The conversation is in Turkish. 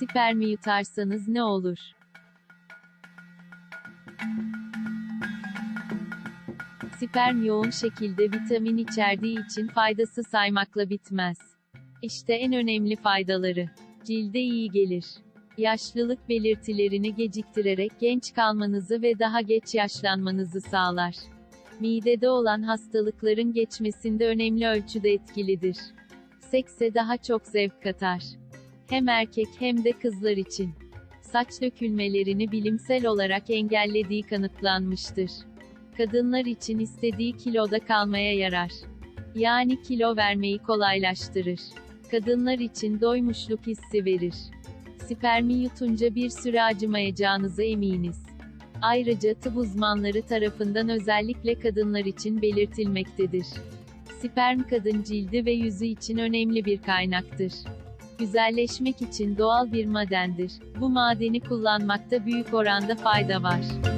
Spermi yutarsanız ne olur? Sperm yoğun şekilde vitamin içerdiği için faydası saymakla bitmez. İşte en önemli faydaları. Cilde iyi gelir. Yaşlılık belirtilerini geciktirerek genç kalmanızı ve daha geç yaşlanmanızı sağlar. Midede olan hastalıkların geçmesinde önemli ölçüde etkilidir. Sekse daha çok zevk katar. Hem erkek hem de kızlar için. Saç dökülmelerini bilimsel olarak engellediği kanıtlanmıştır. Kadınlar için istediği kiloda kalmaya yarar. Yani kilo vermeyi kolaylaştırır. Kadınlar için doymuşluk hissi verir. Spermi yutunca bir süre acımayacağınıza eminiz. Ayrıca tıp uzmanları tarafından özellikle kadınlar için belirtilmektedir. Sperm kadın cildi ve yüzü için önemli bir kaynaktır güzelleşmek için doğal bir madendir. Bu madeni kullanmakta büyük oranda fayda var. Müzik